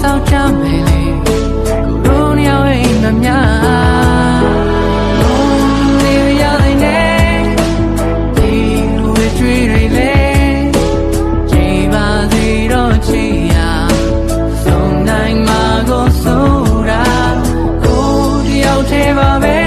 စောင့်ကြမယ်လေကိုရိုနာဝိမမြဆုံးနိုင်မှာကိုဆိုတာကိုတယောက်သေးပါပဲ